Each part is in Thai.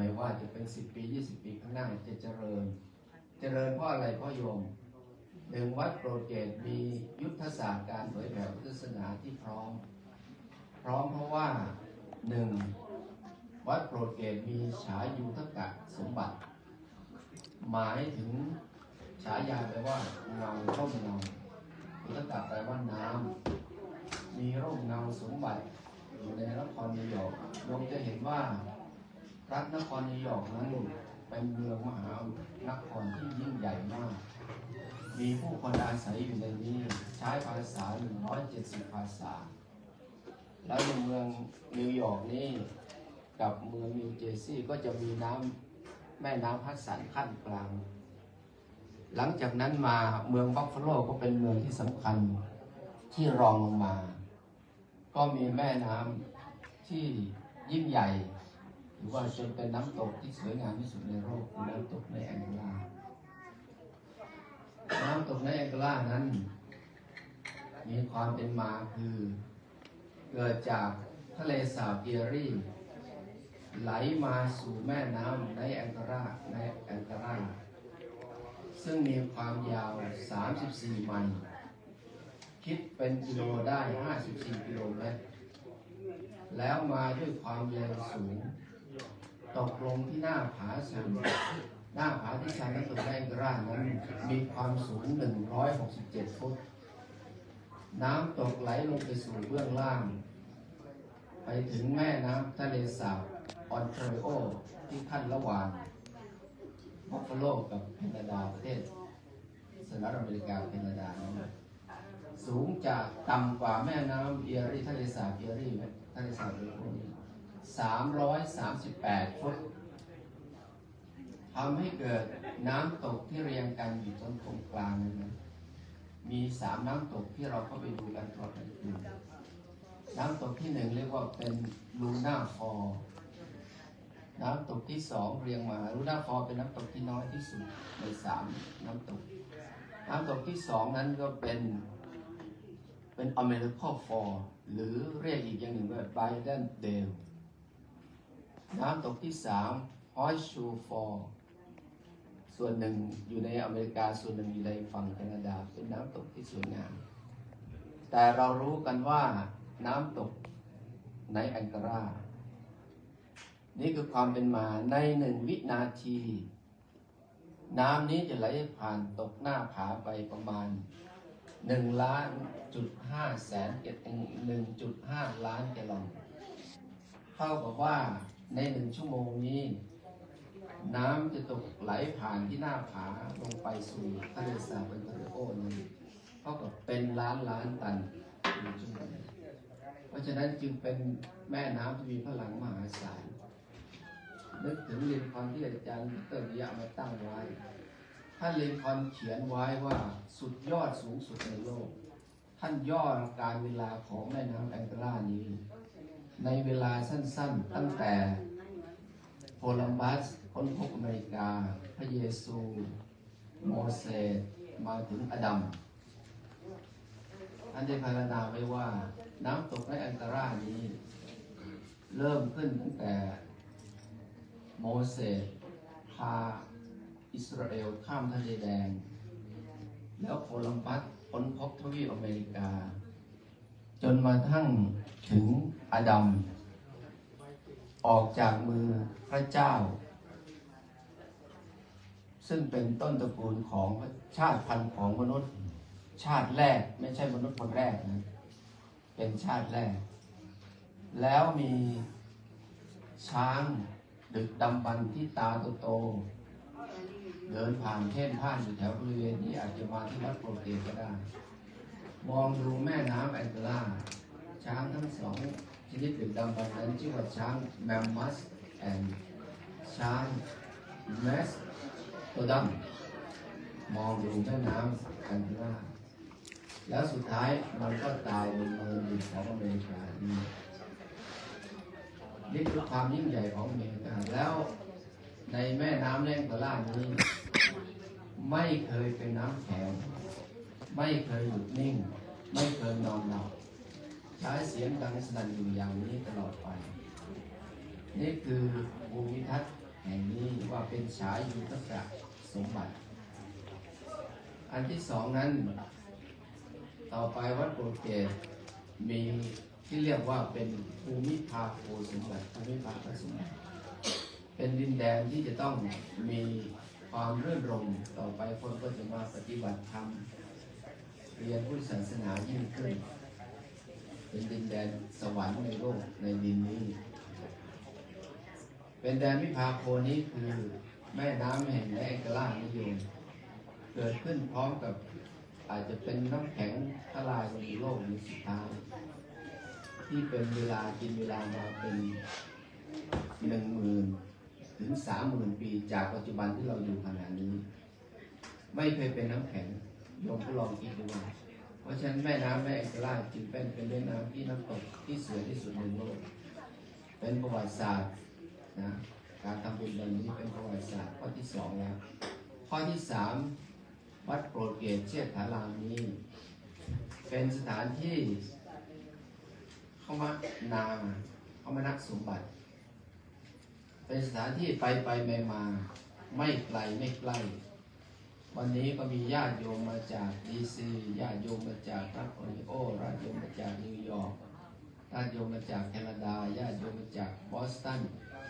ไม่ว่าจะเป็นสิบปียี่สิบปีข้างหน้าจะเจริญ เจริญเพราะอะไรเพราะโยมหนึ่งวัดโปรเจกต์มียุทธศาสตร์การเผยแผ่พุทธศาสนาที่พร้อม พร้อมเพราะว่าหนึ่งวัดโปรเจกต์มีฉายุทธกะสมบัติ หมายถึงฉายาแปลว่าเงาร่มเงายุทธกะแปลว่าน้ำมีร่มเงาสมบัติอยู่ในนครนิวยอร์กโยมจะเห็นว่า รัฐนครนิวยอร์กนั้นเป็นเมืองมหานครที่ยิ่งใหญ่มาก มีผู้คนอาศัยอยู่ในนี้ ใช้ภาษา 170 ภาษา แล้วในเมืองนิวยอร์กนี่กับเมืองนิวเจอร์ซีย์ก็จะมีน้ำแม่น้ำพัดสันขั้นกลาง หลังจากนั้นมาเมืองบัฟฟาโลก็เป็นเมืองที่สำคัญที่รองลงมา ก็มีแม่น้ำที่ยิ่งใหญ่ หรือว่าจนเป็นน้ำตกที่สวยงามที่สุดในโลกคือน้ำตกในแองกลาน้ำตกในแองกลานั้น มีความเป็นมาคือเกิดจากทะเลสาบเอียรีไหลมาสู่แม่น้ำในแองโกลาในแองโกลาซึ่งมีความยาว 34 ไมล์คิดเป็นกิโลได้ 54 กิโลเมตร แล้วมาด้วยความเร็วสูง ตกลงที่หน้าผาสูงหน้าผาที่ชันน้ำตกแองกรางนั้นมีความสูง 167 ฟุต น้ำตกไหลลงไปสู่เบื้องล่าง ไปถึงแม่น้ำทะเลสาบออนเทรโอที่ขั้นระหว่างบัฟฟาโลกับแคนาดาประเทศสหรัฐอเมริกาแคนาดานั้นสูงจากต่ำกว่าแม่น้ำเอียรีทะเลสาบเอียรีทะเลสาบเอียรี 338 ฟุตทำให้เกิดน้ำตกที่เรียงกันอยู่จนตรงกลางนั้นนะมีสามน้ำตกที่เราเข้าไปดูกันตอนกลางคืนน้ำตกที่หนึ่งเรียกว่าเป็นลูน่าฟอร์น้ำตกที่สองเรียงมาลูน่าฟอร์เป็นน้ำตกที่น้อยที่สุดในสามน้ำตก น้ำตกที่สองนั้นก็เป็นเป็นอเมริกาฟอร์หรือเรียกอีกอย่างหนึ่งว่าไบเดนเดล น้ำตกที่สามฮอยชูฟอร์ส่วนหนึ่งอยู่ในอเมริกาส่วนหนึ่งอยู่ในฝั่งแคนาดา เป็นน้ำตกที่สวยงาม แต่เรารู้กันว่าน้ำตกในแองการา นี่คือความเป็นมาในหนึ่งวินาที น้ำนี้จะไหลผ่านตกหน้าผาไปประมาณหนึ่งล้านจุดห้าแสนเกหนึ่งจุดห้าล้านแกลลอนเท่ากับว่า ในหนึ่งชั่วโมงนี้ น้ำจะตกไหลผ่านที่หน้าผาลงไปสู่ทะเลสาบเป็นทะเลโอนั้เท่ากับเป็นล้านล้านตันในชั่วโมงเพราะฉะนั้นจึงเป็นแม่น้ำที่มีพลังมหาศาลนึกถึงลินคอนที่อาจารย์เติมยะมาตั้งไว้ ท่านลินคอนเขียนไว้ว่าสุดยอดสูงสุดในโลก ท่านย่อการเวลาของแม่น้ำแองโกลานี้ ในเวลาสั้นๆ ตั้งแต่โคลัมบัสค้นพบอเมริกา พระเยซู โมเสสมาถึงอดัมท่านได้พรรณาไว้ว่า น้ำตกในองการานี้ เริ่มขึ้นตั้งแต่ โมเสสพาอิสราเอลข้ามทะเลแดง แล้วโคลัมบัสค้นพบทวีปอเมริกา จนมาทั้งถึงอดัม ออกจากมือพระเจ้า ซึ่งเป็นต้นตระกูลของชาติพันธุ์ของมนุษย์ ชาติแรกไม่ใช่มนุษย์คนแรกนะเป็นชาติแรก แล้วมีช้างดึกดำบรรพ์ที่ตาโตๆเดินผ่านเท่นผ่านอยู่แถวบริเวณนี้อาจจะมาที่วัดโปรเตก็ได้ มองดูแม่น้ำแองโกลาช้างทั้งสองชนิดดึกดำบรรพ์นั้นชื่อว่าช้างแมมมัสแอนช้างเมสโตดัมมองดูแม่น้ำแองโกลาแล้วสุดท้ายมันก็ตายบนเมืองดินของอเมริกานี่นี่คือความยิ่งใหญ่ของอเมริกาแล้วในแม่น้ำแรงกระล่านี้ ไม่เคยเป็นน้ำแข็ง ไม่เคยหยุดนิ่ง ไม่เคยนอนหลับใช้เสียงดังสนั่นอยู่อย่างนี้ตลอดไป นี่คือภูมิทัศน์แห่งนี้ว่าเป็นฉายุทธศสมบัติ อันที่สองนั้น ต่อไปวัดโปรเกตมีที่เรียกว่าเป็นภูมิภาคโสมบัติภูมิภาคสมบัติเป็นดินแดนที่จะต้องมีความเรื่อนรมต่อไปคนก็จะมาปฏิบัติธรรม เรียนพุทธศาสนายิ่งขึ้น เป็นดินแดนสวรรค์ในโลกในดินนี้ เป็นแดนวิภาโคนี้คือแม่น้ำแห่งแองกลานิยมเกิดขึ้นพร้อมกับอาจจะเป็นน้ำแข็งทลายลงในโลกในสุดท้ายที่เป็นเวลากินเวลามาเป็นหนึ่งหมื่นถึงสามหมื่นปีจากปัจจุบันที่เราอยู่ขณะนี้ ไม่เคยเป็นน้ำแข็ง โยมก็ลองคิดดูว่าเพราะฉะนั้นแม่น้ำแม่แอกลาจึงเป็นเป็นแม่น้ำที่น้ำตกที่สวยที่สุดในโลก เป็นประวัติศาสตร์นะการทำบุญแบบนี้เป็นประวัติศาสตร์ข้อที่สองแล้วข้อที่สามวัดโปรดเกตเชษฐารามนี้เป็นสถานที่เข้ามานาเข้ามานักสมบัติ เป็นสถานที่ไปไปมามาไม่ไกลไม่ใกล้ วันนี้ก็มีญาติโยมมาจากดีซีญาติโยมมาจากรัฐโอริโอญาติโยมมาจากนิวยอร์กญาติโยมมาจากแคนาดาญาติโยมมาจากบอสตัน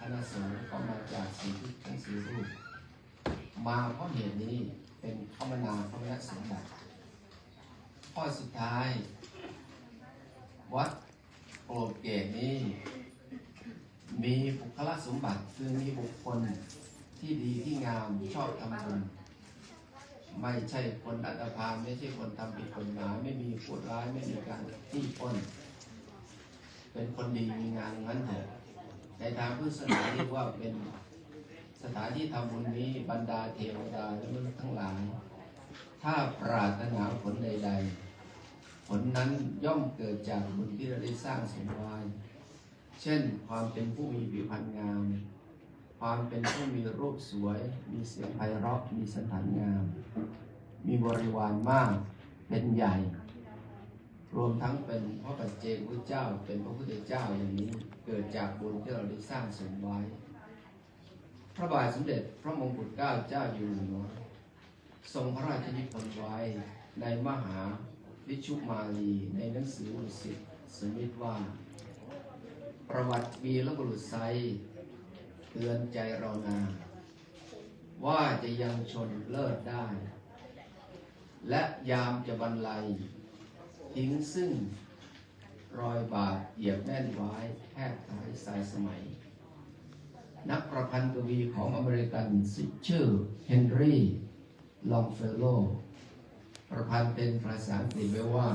คณะสงฆ์ก็มาจากสีทั้งสี่รูปมาเพราะเหตุนี้เป็นคมนาคมนสมบัติข้อสุดท้าย วัดโปรดเกตนี้ มีบุคลสมบัติคือมีบุคคลที่ดีที่งามชอบทำบุญ ไม่ใช่คนอัตภานไม่ใช่คนทำผิดกฎหมายไม่มีพูดร้ายไม่มีการที่ปล้นเป็นคนดีมีงานงั้นเถอะในทางพุทธศาสนาเรียกว่าเป็นสถานที่ทำบุญนี้บรรดาเทวดาและมนุษย์ทั้งหลาย ถ้าปรารถนาผลใด ๆ ผลนั้นย่อมเกิดจากบุญที่เราได้สร้างสมไว้เช่นความเป็นผู้มีผิวพรรณงาม ความเป็นผู้มีรูปสวย มีเสียงไพเราะ มีสันฐานงาม มีบริวารมาก เป็นใหญ่ รวมทั้งเป็นพระปัจเจกพุทธเจ้า เป็นพระพุทธเจ้าอย่างนี้ เกิดจากบุญที่เราได้สร้างสมไว้ พระบาทสมเด็จพระมงกุฎเกล้าเจ้าอยู่หัวทรงพระราชนิพนธ์ไว้ในมหาวิชุมาลีในหนังสือดุสิตสมิตว่า ประวัติวีรบุรุษไซ ตือนใจเรานาว่าจะยังชนเลิศได้ และยามจะบรรลัย ทิ้งซึ่ง รอยบาดเหยียบแน่นไว้แทบตายสายสมัย นักประพันธ์กวีของอเมริกันชื่อเฮนรี่ลองเฟลโล ประพันธ์เป็นภาษาอังกฤษไว้ว่า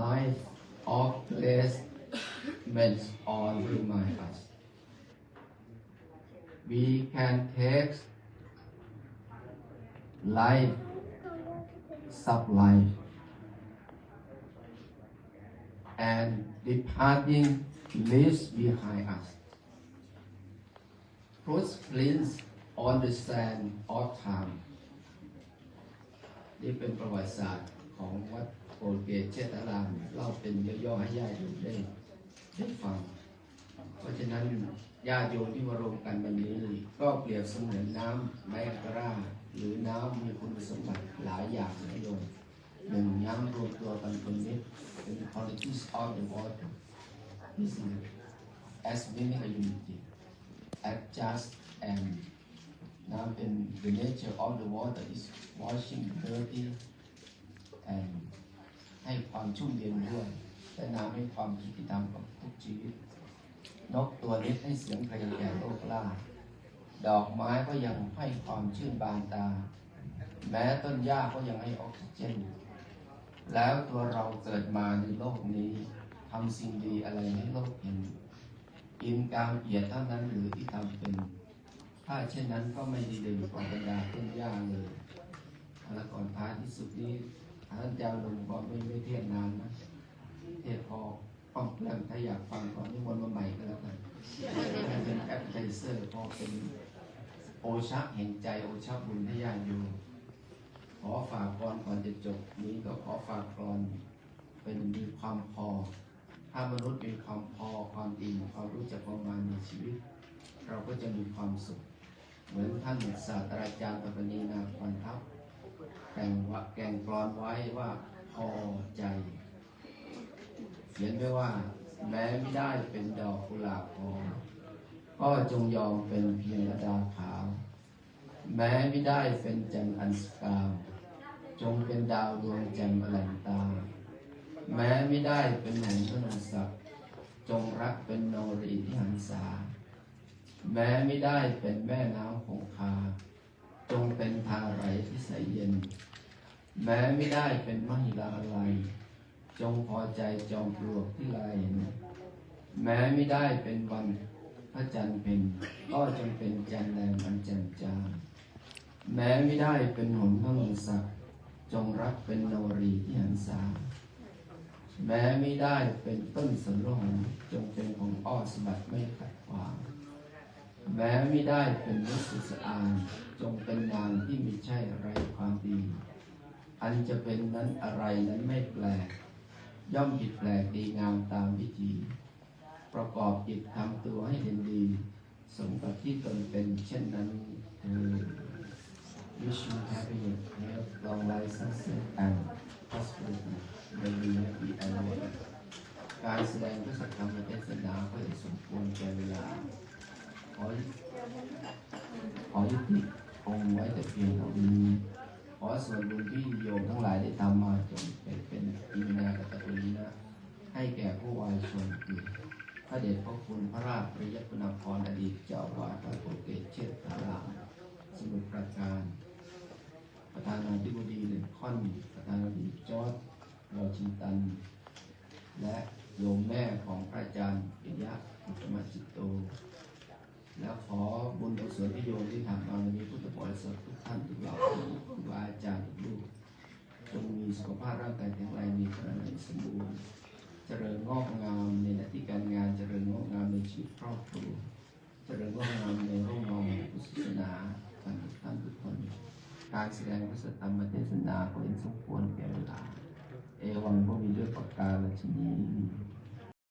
Life of place meant all remind us we can take life sublife and departing leaves behind us footprints on the sand of time นี่เป็นประวัติศาสตร์ของวัดโปรเกตเชตารามเล่าเป็นย่อๆให้ญาติโยมได้ได้ฟัง เพราะฉะนั้น ญาติโยมที่มารวมกันวันนี้ ก็เปรียบเสมือนน้ำไมกราหรือน้ำมีคุณสมบัติหลายอย่างนะโยมหนึ่งน้ำรวมตัวกันเป็นนิดเป็น qualities of the water is as many a unity adjust and น้ำเป็น the nature of the water is washing dirty and ให้ความชุ่มเย็นด้วยและน้ำให้ความยุติธรรมกับทุกชีวิต นกตัวเล็กให้เสียงเพลงแก่โลกล่า ดอกไม้ก็ยังให้ความชื่นบานตา แม้ต้นหญ้าก็ยังให้ออกซิเจน แล้วตัวเราเกิดมาในโลกนี้ทำสิ่งดีอะไรให้โลกเห็นกินกามเกียรติเท่านั้นหรือที่ทำเป็น ถ้าเช่นนั้นก็ไม่ดีเด่นกว่าบรรดาต้นหญ้าเลยแล้วก่อนท้ายที่สุดนี้ท่านอาจาหลวงบอกไม่ไม่เทศนานนะเทศพอป้องเพื่อนถ้าอยากฟังก่อนนิมนต์มาใหม่ก็แล้วกันให้เป็น เซอร์พอเป็นโอชะแห่งใจโอชะบุญให้ญาติโยมขอฝากกรก่อนจะจบนี้ก็ขอฝากกรเป็นมีความพอ ถ้ามนุษย์มีความพอความอิ่มความรู้จักประมาณในชีวิต เราก็จะมีความสุข เหมือนท่านศาสตราจารย์ปปนีนาควันทัพแต่งว่าแกงกรอนไว้ว่าพอใจ เขียนไว้ว่า แม้ไม่ได้เป็นดอกกุหลาบทอ ก็จงยอมเป็นเพียงระดาขาว แม้ไม่ได้เป็นจันอันสกาวจงเป็นดาวดวงแจ่มอลันตา แม้ไม่ได้เป็นหนุ่มพนศักดิ์จงรักเป็นโนรีที่หันษา แม้ไม่ได้เป็นแม่น้ำคงคา จงเป็นทาไหลที่ใสเย็น แม้ไม่ได้เป็นมหิลาลัยจงพอใจจอมปลวกที่ลายเห็น แม้ไม่ได้เป็นวัน พระจันทร์เพ็ญก็จงเป็นจันทร์แรมอันแจ่มจางแม้ไม่ได้เป็นหนพระมงศักดิ์จงรักเป็นโนรีที่หันษาแม้ไม่ได้เป็นต้นสนโลหงจงเป็นของอ้อสบัดไม่ขัดขวางแม้ไม่ได้เป็นมุสุสะอานจงเป็นนางที่ไม่ใช่อะไรความดี อันจะเป็นนั้นอะไรนั้นไม่แปลก ย่อมผิดแปลกดีงามตามวิธี ประกอบจิตทำตัวให้เด่นดี สมกับที่ตนเป็นเช่นนั้นเธอ Wish you happiness, health, long life, success, and prosperity. May you happy and well. การแสดงพระสัทธรรมเทศนาก็จะสมควรแก่เวลา ขอขอยุติองไว้แต่เพียงเท่านี้ ขอส่วนบุญที่โยมทั้งหลายได้ทำมาจงเป็นเป็นอิมนากัตตุลีนะให้แก่ผู้วายชนอีกพ ระเดชพระคุณพระราชปริยคุณาภรอดีตเจ้าอาวาสวัดโพเกตเชษฐารามสมุทรปราการ ประธานาธิบดีเลนคอนประธานาธิบดีจอร์จวอชิงตัน และโยมแม่ของพระอาจารย์ปิยะอุตมจิตโต แล้วขอบุญกุศลที่โยมที่ทำมาวันนี้พุทธบริษัททุกท่านทุกเหล่าครูบาอาจารย์ทุกลูกจงมีสุขภาพร่างกายแข็งแรงมีพลังสมบูรณ์ เจริญงอกงามในหน้าที่การงานเจริญงอกงามในชีวิตครอบครัวเจริญงอกงามในร่มเงาพุทธศาสนาท่านทุกท่านทุกคนการแสดงพระสัทธรรมเทศนาก็เห็นสมควรแก่เวลา เอวังก็มีด้วยประการฉนี้